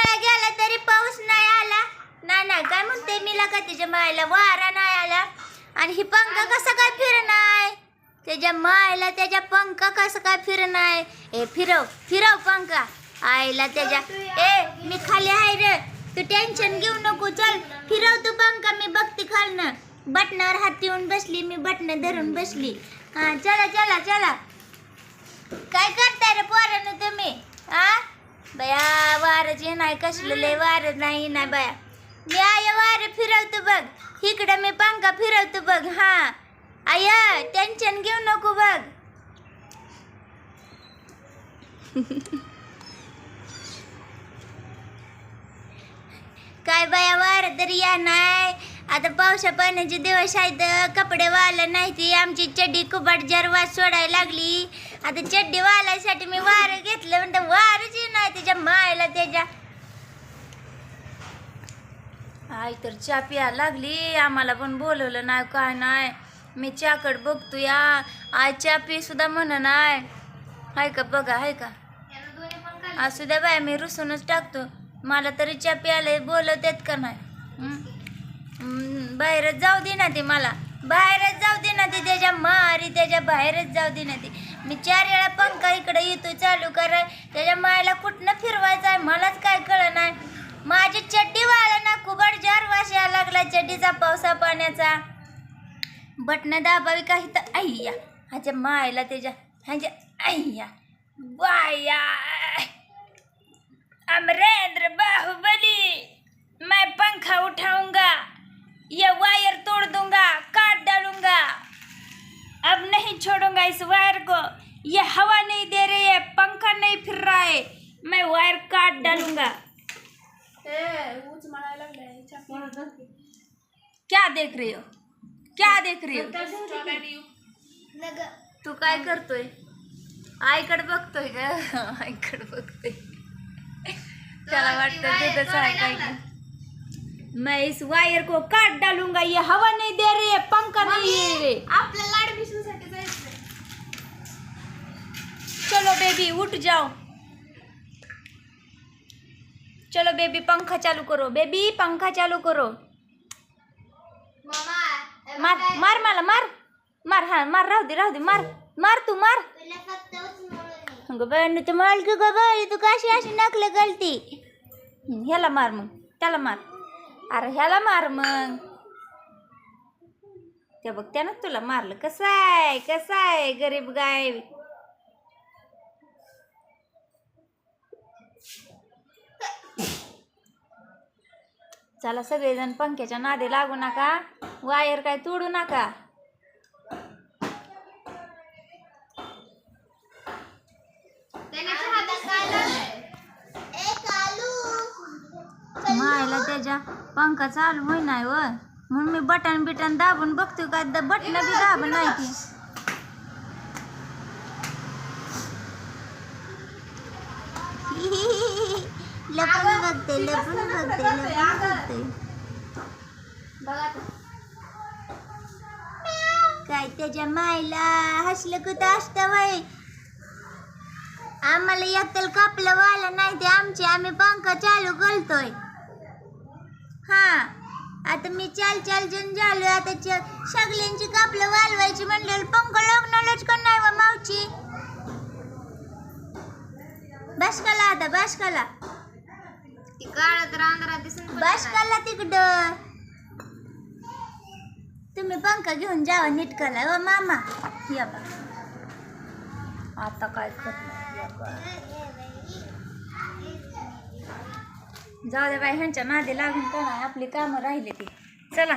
उन्हाळा गेला तरी पाऊस नाही आला. नाही नाही काय म्हणते मी का त्याच्या मायला वारा नाही आला? आणि ही पंख कसं काय फिरणार? त्याच्या मायला त्याच्या पंख कसं काय फिरणार? ए फिरव फिरव पंख. आईला त्याच्या ए मी खाली आहे रे. तू टेन्शन घेऊ नको चल. फिरव तू पंखा मी बघते खालनं. बटणावर हात येऊन बसली मी बटणं धरून बसली. हा चला चला चला. काय करताय रे पोरानं तुम्ही? आ? बया वारच नाही कसलेले लय वार नाही ना बया. मी आय वार फिरवतो बघ. इकडं मी पंखा फिरवतो बघ हा. आया टेन्शन घेऊ नको बघ. काय बाया वार तरी या नाही. आता पावसा पाण्याचे दिवस आहेत कपडे वाला नाही ती. आमची चड्डी कुबाट जर वास सोडायला लागली. आता चड्डी वालायसाठी मी वार घेतलं म्हणतं वारच नाही त्याच्या मायला त्याच्या काय तर चहा प्या लागली. आम्हाला पण बोलवलं नाही काय नाही. मी चहाकड बघतो या आय चहा पी सुद्धा म्हण नाही. हाय का बघा हाय का. असू द्या बाय मी रुसूनच टाकतो. मला तरी चहा प्यायला बोलवतात का नाही? बाहेरच जाऊ दे ना ते मला. बाहेरच जाऊ दे ना ते त्याच्या मारी त्याच्या बाहेरच जाऊ दे ना ते. मी चार वेळा पंखा इकडे येतो चालू कराय त्याच्या मायला कुठनं फिरवायचं आहे मलाच काय कळ नाही माझी चड्डी वाळा ना कुबड जार वास यायला लागला चड्डीचा पावसा पाण्याचा बटणं दाबावी काही तर अय्या ह्याच्या मायला त्याच्या ह्याच्या अय्या बाया अमरेंद्र बाहुबली मैं पंखा उठाऊंगा ये वायर तोड़ दूंगा काट डालूंगा. अब नहीं छोड़ूंगा इस वायर को। ये हवा नहीं दे रही है पंखा नहीं फिर रहा है। मैं वायर काट डालूंगा। क्या देख रही हो? क्या देख रही हो? तू काय करतोय? आईकडे बघतोय का? आईकडे बघतोय. त्याला वाटतं आहे काय मैं इस वायर को काट डालूँगा ये हवा नहीं दे रही है पंखा नहीं दे रही। चलो बेबी उठ जाओ. चलो बेबी पंखा चालू करो. बेबी पंखा चालू करो. मार मार मला मार. मार हा मार राहू दे राहू दे मार. मार तू मार. अगं बाई तू माल की गं बाई तू कशी अशी नकल गलती? ह्याला मार मग त्याला मार. अरे ह्याला मार मग. ते बघ त्यानं तुला मारलं. कसं आहे कसं आहे गरीब गाय? चला सगळेजण पंख्याच्या नादी लागू नका. वायर काय तोडू नका. मायला त्याच्या पंखा चालू होई नाही व. म्हणून मी बटन बिटन दाबून बघतो का? बटन बी दाब नाही ती. लपून बघते लपून बघते लपून बघते. काय त्याच्या मायला हसलं कुठं असतं वय आम्हाला एकतर कापलं वाला नाही ते आमचे आम्ही पंखा चालू करतोय. हा आता मी चाल चाल जण झालो आता सगळ्यांची कापलं वालवायची म्हणलं पंखा लागणारच का नाही व मावची बस कला आता बस कला. ती काळा अंधारात दिसून पण बस नाही. कला तिकडं. तुम्ही पंखा घेऊन जावा नीट कला व मामा. या बा. आता काय करणार? जाऊ दे बाई ह्यांच्या नादी लागून का नाही आपली कामं राहिली ती. चला.